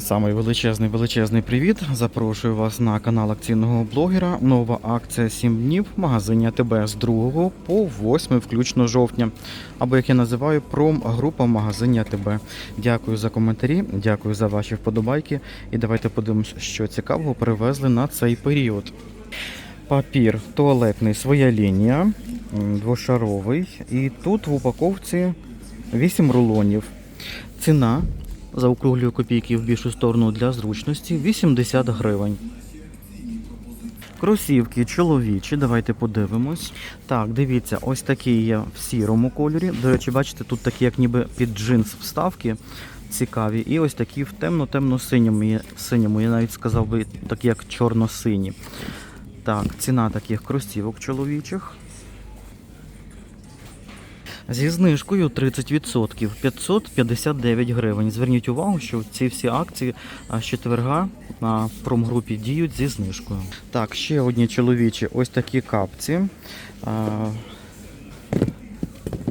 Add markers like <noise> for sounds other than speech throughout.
Самий величезний величезний привіт. Запрошую вас на канал акційного блогера. Нова акція 7 днів в магазині АТБ з 2 по 8 включно жовтня. Або як я називаю промгрупа магазині АТБ. Дякую за коментарі, дякую за ваші вподобайки. І давайте подивимось, що цікавого привезли на цей період. Папір туалетний, своя лінія, двошаровий. І тут в упаковці 8 рулонів. Ціна заокруглюю копійки в більшу сторону для зручності 80 гривень. Кросівки чоловічі, давайте подивимось. Так, дивіться, ось такі є в сірому кольорі. До речі, бачите, тут такі, як ніби під джинс вставки цікаві. І ось такі в темно-темно-синьому, синьому, я навіть сказав би, такі як чорно-сині. Так, ціна таких кросівок чоловічих. Зі знижкою 30% 559 гривень. Зверніть увагу, що ці всі акції з четверга на промгрупі діють зі знижкою. Так, ще одні чоловічі ось такі капці.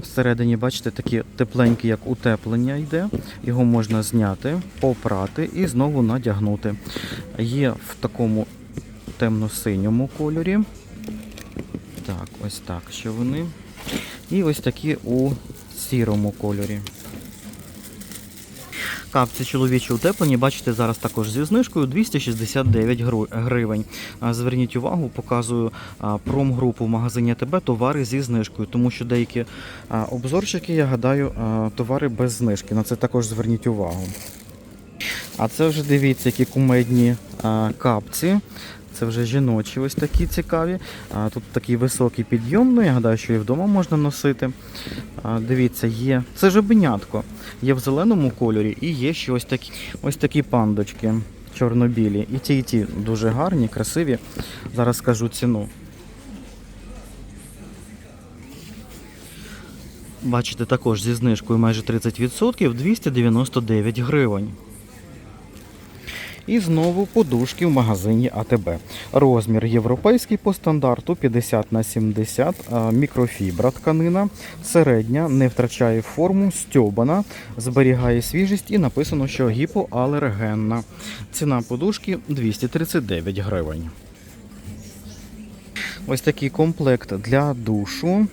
Всередині, бачите, такі тепленькі, як утеплення йде. Його можна зняти, попрати і знову надягнути. Є в такому темно-синьому кольорі. Так, ось так, що вони. І ось такі у сірому кольорі. Капці чоловічі утеплені, бачите, зараз також зі знижкою 269 гривень. Зверніть увагу, показую промгрупу в магазині АТБ товари зі знижкою, тому що деякі а, обзорчики, я гадаю, товари без знижки. На це також зверніть увагу. А це вже дивіться, які кумедні капці. Це вже жіночі, ось такі цікаві. А, тут такий високий підйом, ну я гадаю, що і вдома можна носити. А, дивіться, є. Це жабенятко. Є в зеленому кольорі і є ще ось такі, ось такі пандочки чорнобілі. І ті, і ті дуже гарні, красиві. Зараз скажу ціну. Бачите, також зі знижкою майже 30% 299 гривень. І знову подушки в магазині АТБ. Розмір європейський по стандарту 50 на 70, мікрофібра тканина, середня, не втрачає форму, стьобана, зберігає свіжість і написано, що гіпоалергенна. Ціна подушки 239 гривень. Ось такий комплект для душу.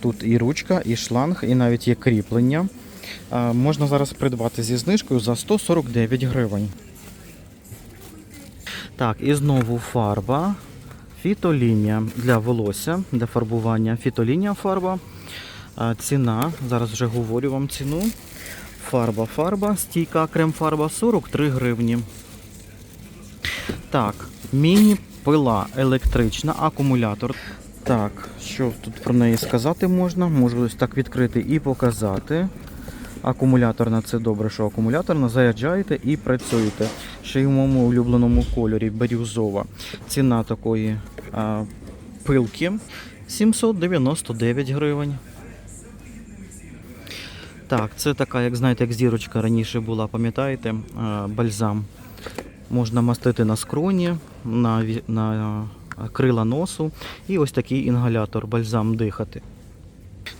Тут і ручка, і шланг, і навіть є кріплення. Можна зараз придбати зі знижкою за 149 гривень. Так, і знову фарба. Фітолінія для волосся, для фарбування. Фітолінія фарба. Ціна, зараз вже говорю вам ціну. Фарба, фарба, стійка крем-фарба 43 гривні. Так, міні-пила електрична, акумулятор. Так, що тут про неї сказати можна? Можу ось так відкрити і показати. Акумуляторна це добре, що акумуляторна. Заряджаєте і працюєте. Ще й в моєму улюбленому кольорі бірюзова. Ціна такої а, пилки 799 гривень. Так, це така, як знаєте, як зірочка раніше була, пам'ятаєте, бальзам. Можна мастити на скроні, на, на крила носу і ось такий інгалятор, бальзам дихати.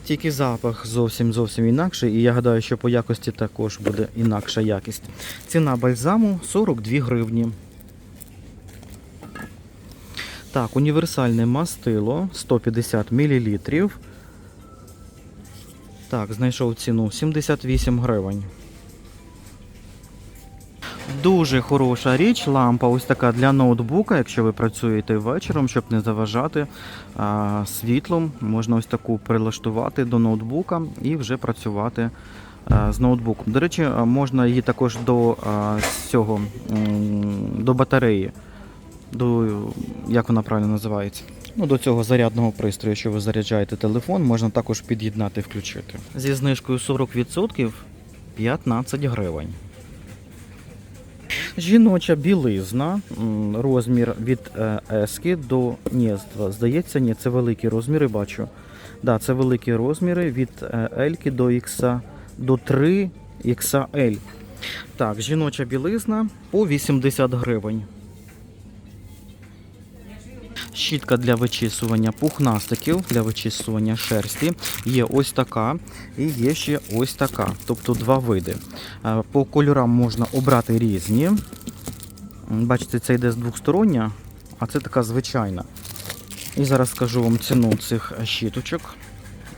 Тільки запах зовсім зовсім інакший, і я гадаю, що по якості також буде інакша якість. Ціна бальзаму 42 гривні. Так, універсальне мастило 150 мл. Так, знайшов ціну 78 гривень. Дуже хороша річ, лампа ось така для ноутбука, якщо ви працюєте вечором, щоб не заважати а, світлом. Можна ось таку прилаштувати до ноутбука і вже працювати а, з ноутбуком. До речі, можна її також до а, цього до батареї. До, як вона правильно називається? Ну, до цього зарядного пристрою, що ви заряджаєте телефон, можна також під'єднати включити. Зі знижкою 40% 15 гривень. Жіноча білизна, розмір від е, ески до ні, здається, ні, це великі розміри, бачу. Да, це великі розміри від Ельки до X до 3 XL. Так, жіноча білизна по 80 гривень. Щітка для вичісування пухнастиків, для вичісування шерсті. Є ось така і є ще ось така, тобто два види. Е, По кольорам можна обрати різні. Бачите, це йде з двохстороння, а це така звичайна. І зараз скажу вам ціну цих щіточок,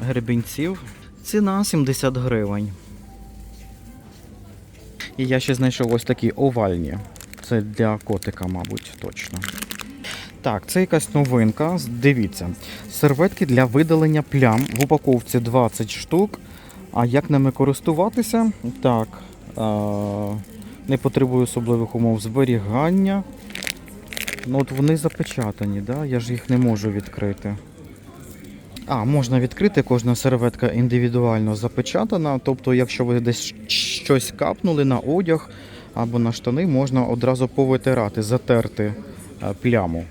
гребінців. Ціна 70 гривень. І я ще знайшов ось такі овальні. Це для котика, мабуть, точно. Так, це якась новинка. Дивіться. Серветки для видалення плям. В упаковці 20 штук. А як ними користуватися? Так. Е- не потребує особливих умов зберігання. Ну от вони запечатані, да? я ж їх не можу відкрити. А, можна відкрити, кожна серветка індивідуально запечатана. Тобто, якщо ви десь щось капнули на одяг або на штани, можна одразу повитирати, затерти е, пляму.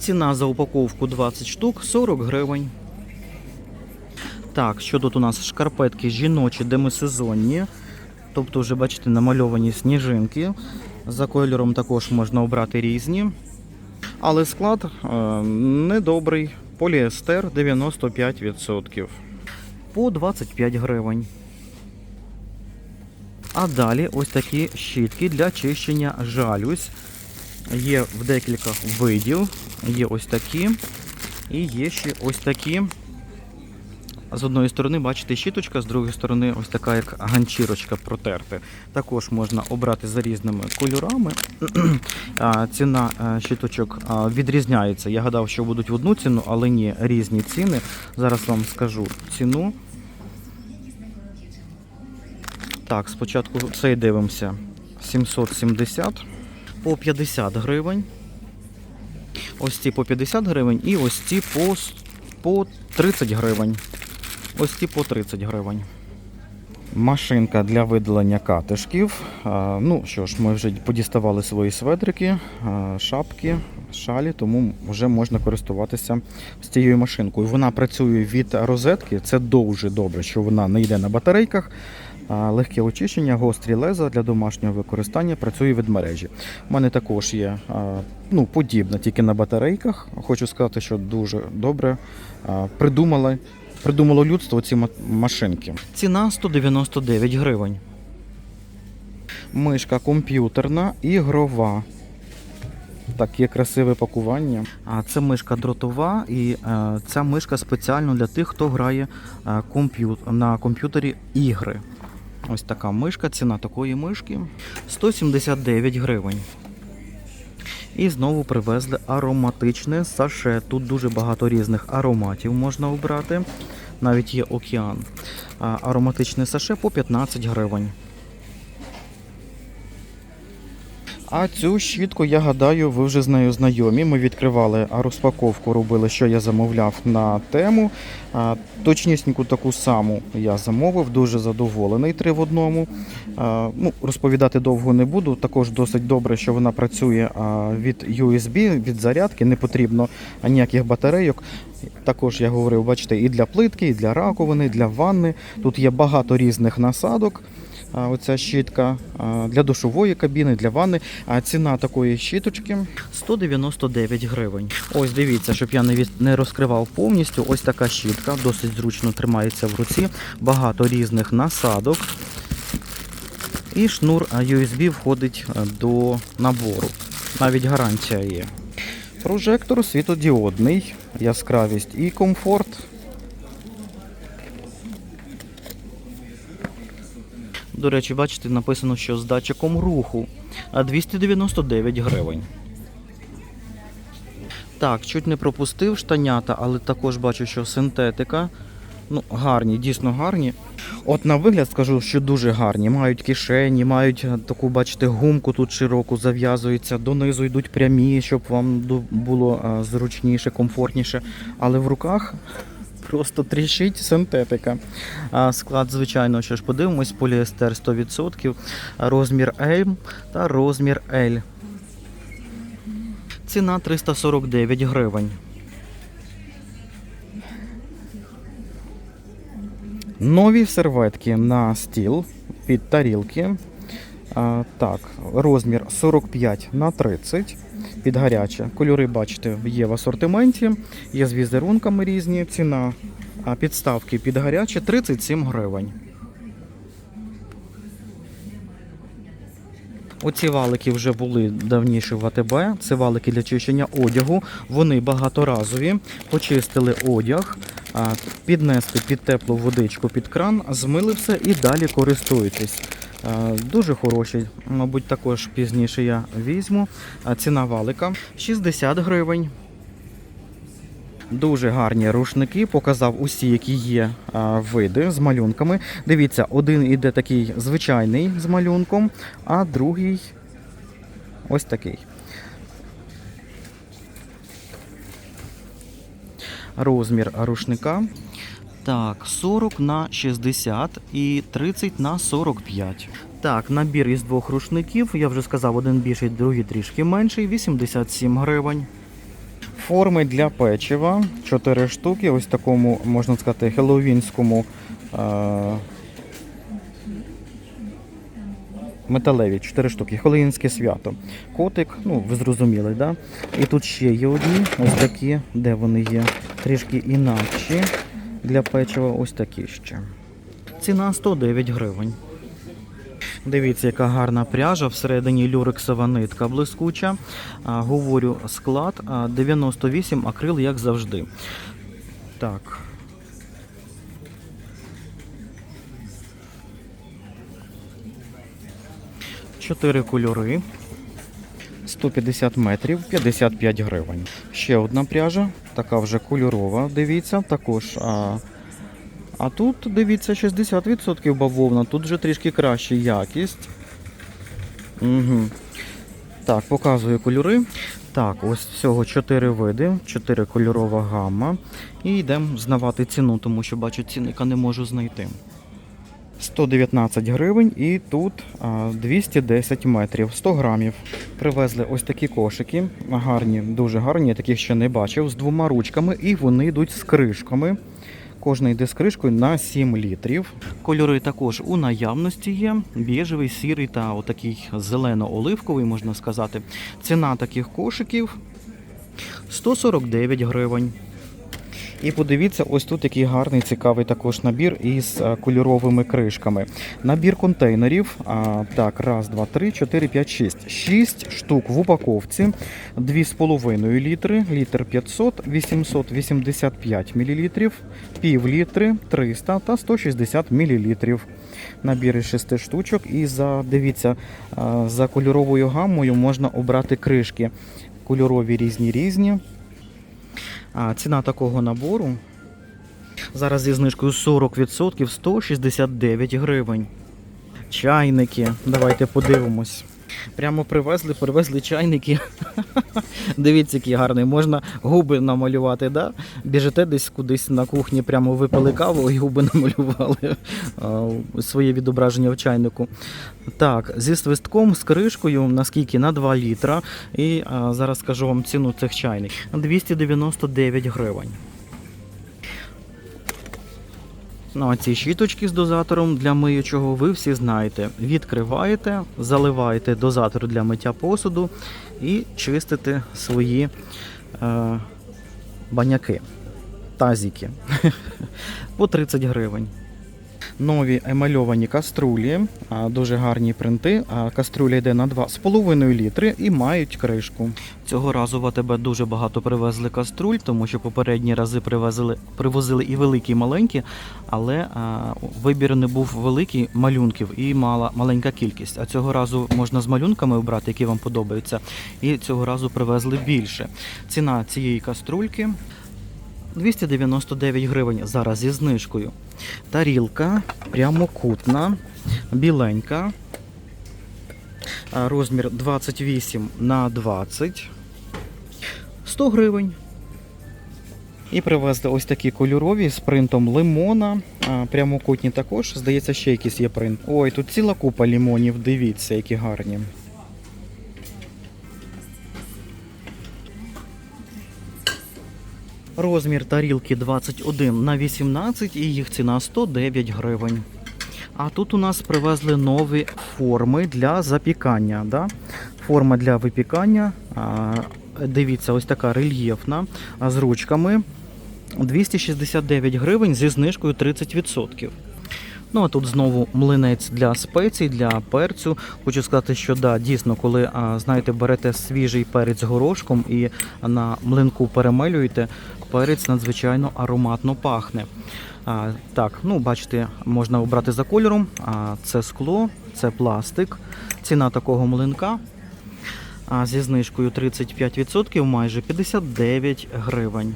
Ціна за упаковку 20 штук 40 гривень. Так, що тут у нас шкарпетки жіночі, демисезонні. Тобто, вже бачите, намальовані сніжинки. За кольором також можна обрати різні. Але склад е, недобрий. Поліестер 95%. По 25 гривень. А далі ось такі щітки для чищення жалюзь. Є в декілька видів. Є ось такі. І є ще ось такі. З одної сторони, бачите, щіточка, з другої сторони, ось така як ганчірочка протерти. Також можна обрати за різними кольорами. <clears throat> Ціна е, щіточок відрізняється. Я гадав, що будуть в одну ціну, але ні, різні ціни. Зараз вам скажу ціну. Так, спочатку цей дивимося. 770 по 50 гривень. Ось ці по 50 гривень і ось ці по, по 30 гривень. Ось ці по 30 гривень. Машинка для видалення катишків. Ну що ж, ми вже подіставали свої сведрики, а, шапки, шалі, тому вже можна користуватися з цією машинкою. Вона працює від розетки. Це дуже добре, що вона не йде на батарейках. Легке очищення, гострі леза для домашнього використання працює від мережі. У мене також є ну, подібна, тільки на батарейках. Хочу сказати, що дуже добре придумали придумало людство ці машинки. Ціна 199 гривень. Мишка комп'ютерна, ігрова. Таке красиве пакування. А це мишка дротова, і е, ця мишка спеціально для тих, хто грає е, на комп'ютері ігри. Ось така мишка, ціна такої мишки 179 гривень. І знову привезли ароматичне саше. Тут дуже багато різних ароматів можна обрати. Навіть є океан. Ароматичне саше по 15 гривень. А цю щітку, я гадаю, ви вже з нею знайомі. Ми відкривали розпаковку, робили, що я замовляв на тему. Точнісіньку таку саму я замовив, дуже задоволений три в одному. Ну, розповідати довго не буду. Також досить добре, що вона працює від USB, від зарядки, не потрібно ніяких батарейок. Також я говорив, бачите, і для плитки, і для раковини, і для ванни. Тут є багато різних насадок. Оця щітка для душової кабіни, для ванни. А ціна такої щіточки 199 гривень. Ось дивіться, щоб я не розкривав повністю. Ось така щітка, досить зручно тримається в руці. Багато різних насадок. І шнур USB входить до набору. Навіть гарантія є. Прожектор світодіодний, яскравість і комфорт. До речі, бачите, написано, що з датчиком руху а 299 гривень. Так, чуть не пропустив штанята, але також бачу, що синтетика. Ну, гарні, дійсно гарні. От на вигляд скажу, що дуже гарні. Мають кишені, мають е, таку, бачите, гумку тут широку зав'язується, донизу йдуть прямі, щоб вам було е, зручніше, комфортніше. Але в руках просто тріщить синтетика. Склад, звичайно, що ж подивимось, поліестер 100%, розмір L та розмір L. Ціна 349 гривень. Нові серветки на стіл під тарілки. Так, розмір 45 на 30 під гаряче. Кольори, бачите, є в асортименті, є з візерунками різні. Ціна підставки під гаряче 37 гривень. Оці валики вже були давніше в АТБ. Це валики для чищення одягу. Вони багаторазові. Почистили одяг, а, піднесли під теплу водичку під кран, змили все і далі користуєтесь. А, Дуже хороші, мабуть, також пізніше я візьму. Ціна валика 60 гривень. Дуже гарні рушники, показав усі, які є а, види з малюнками. Дивіться, один іде такий звичайний з малюнком, а другий ось такий. Розмір рушника. Так, 40 на 60 і 30 на 45. Так, набір із двох рушників. Я вже сказав, один більший, другий трішки менший, 87 гривень. Форми для печива 4 штуки, ось такому, можна сказати, хеллоуінському е- металеві 4 штуки, хеллоуінське свято. Котик, ну ви зрозуміли, да? І тут ще є одні, ось такі, де вони є, трішки інакші для печива, ось такі ще. Ціна 109 гривень. Дивіться, яка гарна пряжа. Всередині люрексова нитка блискуча. Говорю склад 98 акрил, як завжди. Так. Чотири кольори. 150 метрів, 55 гривень. Ще одна пряжа, така вже кольорова, дивіться, також. А, а тут, дивіться, 60% бавовна, тут вже трішки краща якість. Угу. Так, показую кольори. Так, ось всього 4 види, 4 кольорова гамма. І йдемо знавати ціну, тому що бачу цінника не можу знайти. 119 гривень і тут 210 метрів, 100 грамів. Привезли ось такі кошики, гарні, дуже гарні, я таких ще не бачив, з двома ручками, і вони йдуть з кришками. Кожна йде з кришкою на 7 літрів. Кольори також у наявності є: біжевий, сірий та отакий зелено-оливковий, можна сказати. Ціна таких кошиків 149 гривень. І подивіться, ось тут який гарний, цікавий також набір із е, кольоровими кришками. Набір контейнерів. А, так, раз, два, три, чотири, п'ять, шість. Шість штук в упаковці, 2,5 літри, літр 500, 885 мл, пів літри, 300 та 160 мл. Набір із 6 штучок. І за, дивіться, за кольоровою гаммою можна обрати кришки. Кольорові різні різні. А ціна такого набору зараз зі знижкою 40% 169 гривень. Чайники. Давайте подивимось. Прямо привезли, привезли чайники. Дивіться, який гарний. Можна губи намалювати, да? Біжите десь кудись на кухні, прямо випили каву і губи намалювали своє відображення в чайнику. Так, зі свистком, з кришкою, наскільки на 2 літра. І а, зараз скажу вам ціну цих чайників. 299 гривень. Ну, а ці щіточки з дозатором для миючого ви всі знаєте. Відкриваєте, заливаєте дозатор для миття посуду і чистите свої е, баняки, тазіки <laughs> по 30 гривень. Нові емальовані каструлі, дуже гарні принти. Каструля йде на 2,5 літри і мають кришку. Цього разу в АТБ дуже багато привезли каструль, тому що попередні рази привезли, привозили і великі, і маленькі, але а, вибір не був великий малюнків і мала маленька кількість. А цього разу можна з малюнками обрати, які вам подобаються. І цього разу привезли більше. Ціна цієї каструльки 299 гривень зараз зі знижкою. Тарілка прямокутна, біленька. Розмір 28 на 20. 100 гривень. І привезли ось такі кольорові з принтом лимона. Прямокутні також. Здається, ще якийсь є принт. Ой, тут ціла купа лімонів. Дивіться, які гарні. Розмір тарілки 21 на 18 і їх ціна 109 гривень. А тут у нас привезли нові форми для запікання. Да? Форма для випікання. Дивіться, ось така рельєфна з ручками. 269 гривень зі знижкою 30%. Ну а тут знову млинець для спецій, для перцю. Хочу сказати, що да, дійсно, коли знаєте, берете свіжий перець горошком і на млинку перемелюєте, перець надзвичайно ароматно пахне. А, так, ну бачите, можна обрати за кольором. А, це скло, це пластик. Ціна такого млинка а, зі знижкою 35%, майже 59 гривень.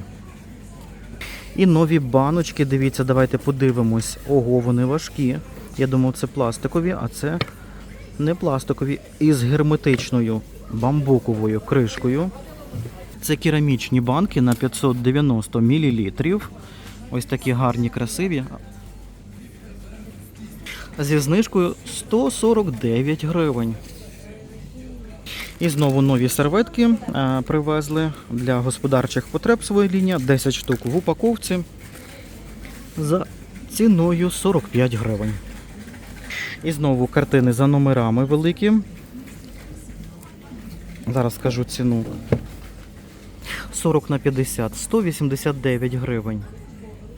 І нові баночки, дивіться, давайте подивимось. Ого, вони важкі. Я думав, це пластикові, а це не пластикові. Із герметичною бамбуковою кришкою. Це керамічні банки на 590 мл. Ось такі гарні, красиві. Зі знижкою 149 гривень. І знову нові серветки е, привезли для господарчих потреб своя лінія. 10 штук в упаковці за ціною 45 гривень. І знову картини за номерами великі. Зараз скажу ціну. 40 на 50, 189 гривень.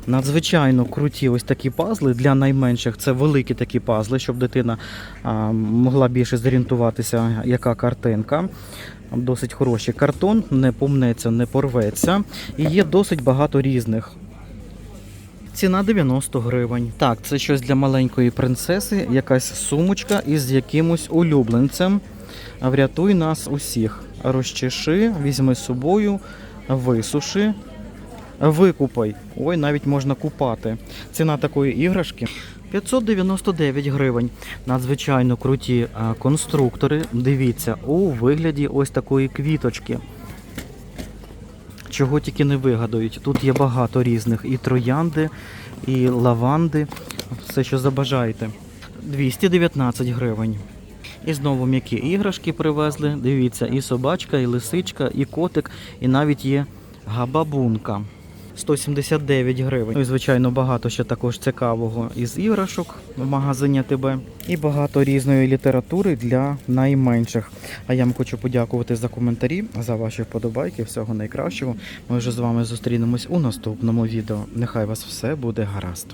Надзвичайно круті ось такі пазли для найменших. Це великі такі пазли, щоб дитина а, могла більше зорієнтуватися, яка картинка. Досить хороший картон, не помнеться, не порветься. І є досить багато різних. Ціна 90 гривень. Так, це щось для маленької принцеси, якась сумочка із якимось улюбленцем. Врятуй нас усіх. Розчеши, візьми з собою, висуши. Викупай. Ой, навіть можна купати. Ціна такої іграшки 599 гривень. Надзвичайно круті конструктори. Дивіться, у вигляді ось такої квіточки. Чого тільки не вигадають. Тут є багато різних і троянди, і лаванди. Все, що забажаєте. 219 гривень. І знову м'які іграшки привезли. Дивіться, і собачка, і лисичка, і котик, і навіть є габабунка. 179 гривень. Ну і звичайно багато ще також цікавого із іграшок в магазині ТБ. І багато різної літератури для найменших. А я вам хочу подякувати за коментарі, за ваші вподобайки. Всього найкращого. Ми вже з вами зустрінемось у наступному відео. Нехай вас все буде гаразд.